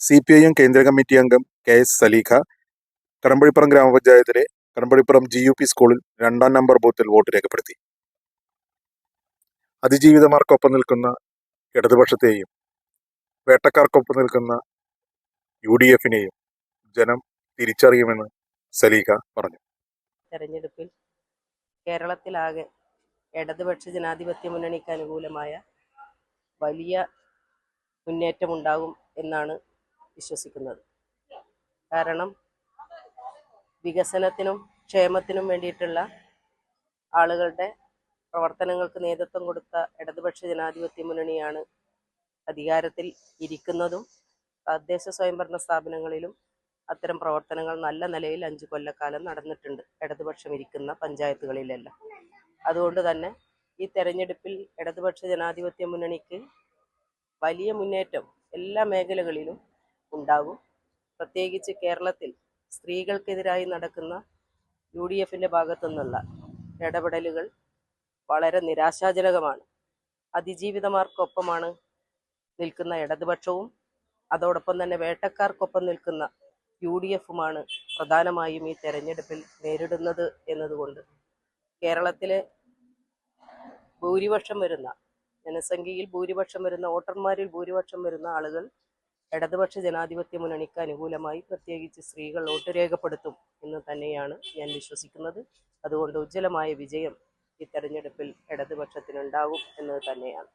C P I M കേന്ദ്ര committee അംഗം K S Saleekha Kadambazhipuram ഗ്രാമപഞ്ചായത്തിലെ കടമ്പഴിപ്പുറം ജി യു പി സ്കൂളിൽ രണ്ടാം നമ്പർ ബൂത്തിൽ വോട്ട് രേഖപ്പെടുത്തി. അതിജീവിതമാർക്കൊപ്പം നിൽക്കുന്ന ഇടതുപക്ഷത്തെയും വേട്ടക്കാർക്കൊപ്പം നിൽക്കുന്ന യു ഡി എഫിനെയും ജനം തിരിച്ചറിയുമെന്ന് സലീഖ പറഞ്ഞു. തെരഞ്ഞെടുപ്പിൽ കേരളത്തിലാകെ ഇടതുപക്ഷ ജനാധിപത്യ മുന്നണിക്ക് അനുകൂലമായ വലിയ മുന്നേറ്റമുണ്ടാകും എന്നാണ് വിശ്വസിക്കുന്നത്. കാരണം വികസനത്തിനും ക്ഷേമത്തിനും വേണ്ടിയിട്ടുള്ള ആളുകളുടെ പ്രവർത്തനങ്ങൾക്ക് നേതൃത്വം കൊടുത്ത ഇടതുപക്ഷ ജനാധിപത്യ മുന്നണിയാണ് അധികാരത്തിൽ ഇരിക്കുന്നതും തദ്ദേശ സ്വയംഭരണ സ്ഥാപനങ്ങളിലും അത്തരം പ്രവർത്തനങ്ങൾ നല്ല നിലയിൽ അഞ്ചു കൊല്ലക്കാലം നടന്നിട്ടുണ്ട്. ഇടതുപക്ഷം ഇരിക്കുന്ന പഞ്ചായത്തുകളിലെല്ലാം. അതുകൊണ്ട് തന്നെ ഈ തെരഞ്ഞെടുപ്പിൽ ഇടതുപക്ഷ ജനാധിപത്യ മുന്നണിക്ക് വലിയ മുന്നേറ്റം എല്ലാ മേഖലകളിലും ഉണ്ടാകും. പ്രത്യേകിച്ച് കേരളത്തിൽ സ്ത്രീകൾക്കെതിരായി നടക്കുന്ന യു ഡി എഫിന്റെ ഭാഗത്തു നിന്നുള്ള ഇടപെടലുകൾ വളരെ നിരാശാജനകമാണ്. അതിജീവിതമാർക്കൊപ്പമാണ് നിൽക്കുന്ന ഇടതുപക്ഷവും അതോടൊപ്പം തന്നെ വേട്ടക്കാർക്കൊപ്പം നിൽക്കുന്ന യു ഡി എഫുമാണ് പ്രധാനമായും ഈ തെരഞ്ഞെടുപ്പിൽ നേരിടുന്നത് എന്നതുകൊണ്ട് കേരളത്തിലെ ഭൂരിപക്ഷം വരുന്ന ജനസംഖ്യയിൽ ഭൂരിപക്ഷം വരുന്ന വോട്ടർമാരിൽ ഭൂരിപക്ഷം വരുന്ന ആളുകൾ ഇടതുപക്ഷ ജനാധിപത്യ മുന്നണിക്ക് അനുകൂലമായി പ്രത്യേകിച്ച് സ്ത്രീകൾ വോട്ട് രേഖപ്പെടുത്തും എന്ന് തന്നെയാണ് ഞാൻ വിശ്വസിക്കുന്നത്. അതുകൊണ്ട് ഉജ്ജ്വലമായ വിജയം ഈ തെരഞ്ഞെടുപ്പിൽ ഇടതുപക്ഷത്തിനുണ്ടാകും എന്നത് തന്നെയാണ്.